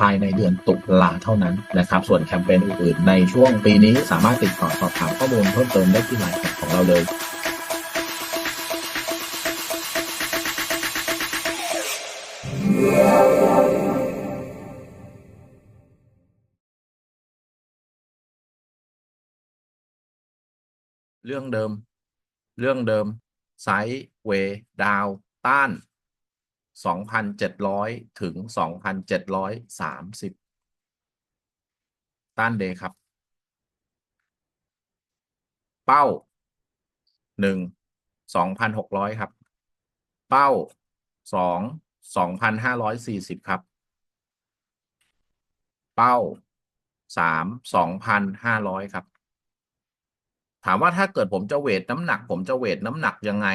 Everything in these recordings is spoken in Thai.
ภายในเดือนตุลาเท่านั้นนะครับส่วนแคมเปญอื่นๆ ในช่วงปีนี้สามารถติดต่อสอบถามข้อมูลเพิ่มเติมได้ที่ไลน์ของเราเลยเรื่องเดิม เรื่องเดิมไซด์เวดาว ต้าน 2,700 ถึง 2,730 ต้านเดครับ เป้า 1 2,600 ครับ เป้า 2 2,540 ครับ เป้า 3 2,500 ครับ ถามว่าถ้าเกิดผมจะเวทน้ำหนัก ผมจะเวทน้ำหนักยังไง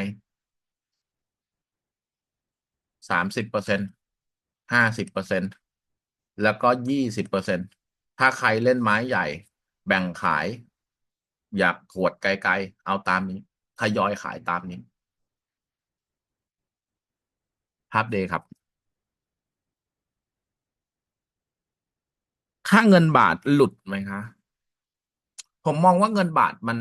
สามสิบเปอร์เซ็นห้าสิบเปอร์เซ็นแล้วก็ยี่สิบเปอร์เซ็นถ้าใครเล่นไม้ใหญ่ แบ่งขาย อยากขวดไกลๆ เอาตามนี้ทยอยขายตามนี้ภาพเดย์ครับ ค่าเงินบาทหลุดไหมคะ ผมมองว่าเงินบาทมัน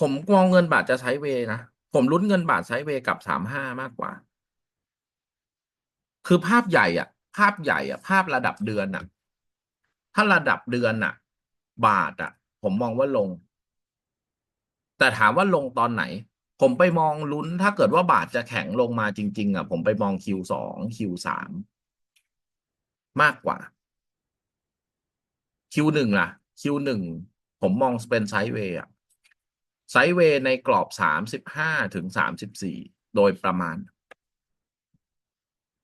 ผมมองเงินบาทจะใช้เวนะ ผมลุ้นเงินบาทใช้เวกับสามห้ามากกว่า คือภาพใหญ่อะ ภาพใหญ่อะ ภาพระดับเดือนอะ ถ้าระดับเดือนอะ บาทอะ ผมมองว่าลง แต่ถามว่าลงตอนไหน ผมไปมองลุ้น ถ้าเกิดว่าบาทจะแข็งลงมาจริง ๆ อะ ผมไปมอง Q สอง Q สามากกว่า Q หนึ่งล่ะ Q หนึ่งผมมองเป็นไซด์เวย์อะไซด์เวย์ในกรอบสามสิบห้าถึงสามสิบสี่โดยประมาณ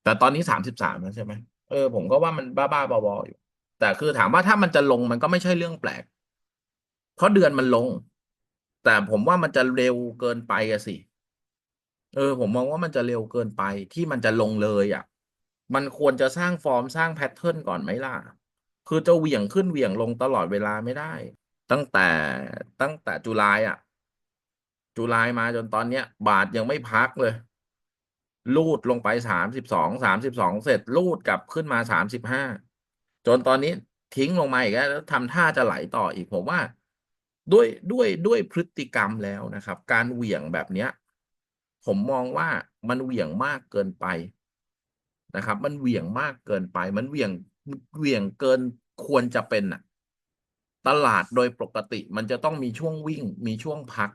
แต่ตอนนี้สามสิบสามแล้วใช่ไหมเออผมก็ว่ามันบ้าๆบอๆอยู่ แต่คือถามว่าถ้ามันจะลงมันก็ไม่ใช่เรื่องแปลก เพราะเดือนมันลง แต่ผมว่ามันจะเร็วเกินไปอะสิ เออ ผมมองว่ามันจะเร็วเกินไปที่มันจะลงเลยอะมันควรจะสร้างฟอร์มสร้างแพทเทิร์นก่อนไหมล่ะ คือจะเหวี่ยงขึ้นเหวี่ยงลงตลอดเวลาไม่ได้ ตั้งแต่ตั้งแต่จุลายอะ จุลายมาจนตอนเนี้ย บาทยังไม่พักเลย ลูดลงไปสามสิบสองสามสิบสองเสร็จลูดกลับขึ้นมาสามสิบห้าจนตอนนี้ทิ้งลงมาอีกแล้วทำท่าจะไหลต่ออีกผมว่า ด้วยด้วยด้วยพฤติกรรมแล้วนะครับ การเหวี่ยงแบบเนี้ย ผมมองว่ามันเหวี่ยงมากเกินไปนะครับ มันเหวี่ยงมากเกินไป มันเหวี่ยงเหวี่ยงเกินควรจะเป็นอะตลาดโดยปกติมันจะต้องมีช่วงวิ่งมีช่วงพัก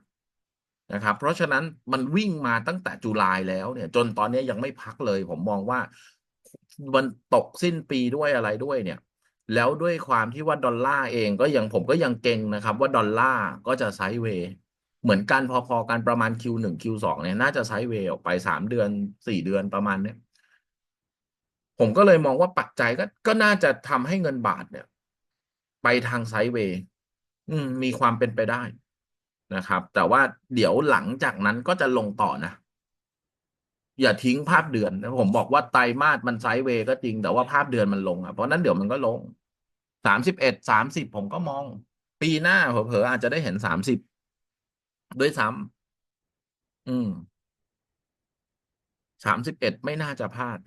นะครับ เพราะฉะนั้นมันวิ่งมาตั้งแต่จุลายแล้วเนี่ย จนตอนนี้ยังไม่พักเลย ผมมองว่ามันตกสิ้นปีด้วยอะไรด้วยเนี่ย แล้วด้วยความที่ว่าดอลลาร์เองก็ยังผมก็ยังเก่งนะครับ ว่าดอลลาร์ก็จะไซด์เวย์เหมือนกันพอๆกันประมาณ Q1 Q2 เนี่ยน่าจะไซด์เวย์ออกไปสามเดือนสี่เดือนประมาณเนี้ยผมก็เลยมองว่าปัจจัยก็ก็น่าจะทำให้เงินบาทเนี่ย ไปทางไซด์เวย์มีความเป็นไปได้ นะครับ แต่ว่าเดี๋ยวหลังจากนั้นก็จะลงต่อนะ อย่าทิ้งภาพเดือนนะผมบอกว่าไตรมาสมันไซด์เวย์ก็จริงแต่ว่าภาพเดือนมันลงอะเพราะนั้นเดี๋ยวมันก็ลงสามสิบเอ็ดสามสิบผมก็มอง ปีหน้าเผลอๆอาจจะได้เห็นสามสิบด้วยซ้ำอืมสามสิบเอ็ดไม่น่าจะพลาด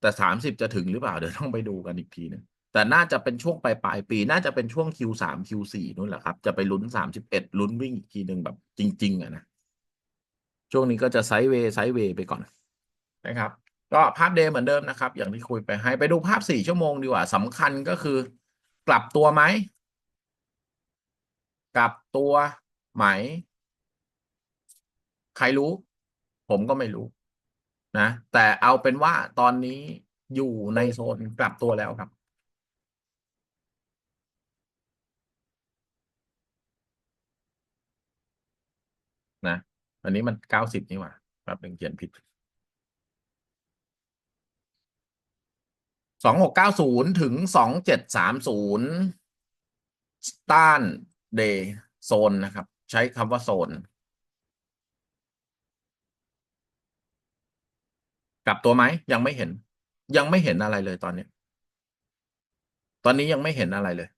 แต่สามสิบจะถึงหรือเปล่า เดี๋ยวต้องไปดูกันอีกทีหนึง แต่น่าจะเป็นช่วงปลายปลายปี น่าจะเป็นช่วง Q สาม Q สี่นู่นแหละครับ จะไปลุ้นสามสิบเอ็ดลุ้นวิ่งอีกทีหนึ่งแบบจริง ๆอะนะ ช่วงนี้ก็จะไซด์เวย์ไซด์เวย์ไปก่อนนะครับ ก็ภาพเดย์เหมือนเดิมนะครับ อย่างที่คุยไปให้ไปดูภาพสี่ชั่วโมงดีกว่าสำคัญก็คือกลับตัวไหม กลับตัวไหม ใครรู้ ผมก็ไม่รู้นะ แต่เอาเป็นว่าตอนนี้อยู่ในโซนกลับตัวแล้วครับ นะ อันนี้มันเก้าสิบนี่หว่าแป๊บหนึ่งเขียนผิดสองหกเก้าศูนย์ถึงสองเจ็ดสามศูนย์ต้านเดโซนนะครับ ใช้คำว่าโซน กลับตัวไหมยังไม่เห็น ยังไม่เห็นอะไรเลยตอนนี้ ตอนนี้ยังไม่เห็นอะไรเลย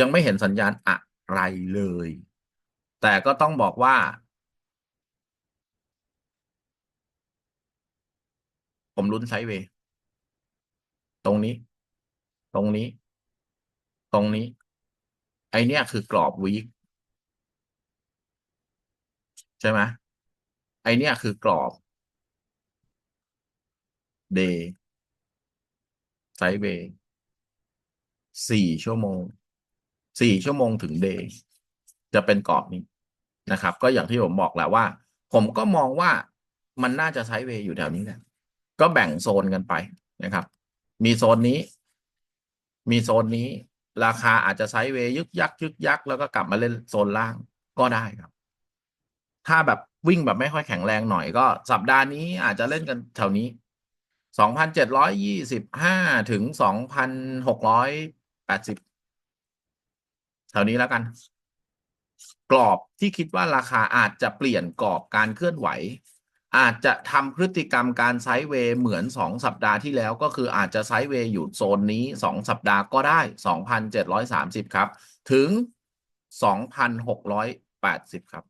ยังไม่เห็นสัญญาณอะไรเลย แต่ก็ต้องบอกว่า ผมลุ้นไซด์เวย์ตรงนี้ ตรงนี้ ตรงนี้ ไอเนี้ยคือกรอบวีคใช่ไหมไอเนี้ยคือกรอบเดย์ไซด์เวย์สี่ชั่วโมงสี่ชั่วโมงถึงเดย์จะเป็นกรอบนี้นะครับ ก็อย่างที่ผมบอกแหละว่า ผมก็มองว่ามันน่าจะไซด์เวย์อยู่แถวนี้แหละ ก็แบ่งโซนกันไปนะครับ มีโซนนี้ มีโซนนี้ ราคาอาจจะไซด์เวย์ยึกยักยึกยักแล้วก็กลับมาเล่นโซนล่างก็ได้ครับ ถ้าแบบวิ่งแบบไม่ค่อยแข็งแรงหน่อยก็สัปดาห์นี้อาจจะเล่นกันแถวนี้สองพันเจ็ดร้อยยี่สิบห้าถึงสองพันหกร้อยแปดสิบแถวนี้แล้วกัน กรอบที่คิดว่าราคาอาจจะเปลี่ยนกรอบการเคลื่อนไหว อาจจะทำพฤติกรรมการไซด์เวย์เหมือนสองสัปดาห์ที่แล้วก็คืออาจจะไซด์เวย์อยู่โซนนี้สองสัปดาห์ก็ได้สองพันเจ็ดร้อยสามสิบครับ ถึงสองพันหกร้อยแปดสิบครับ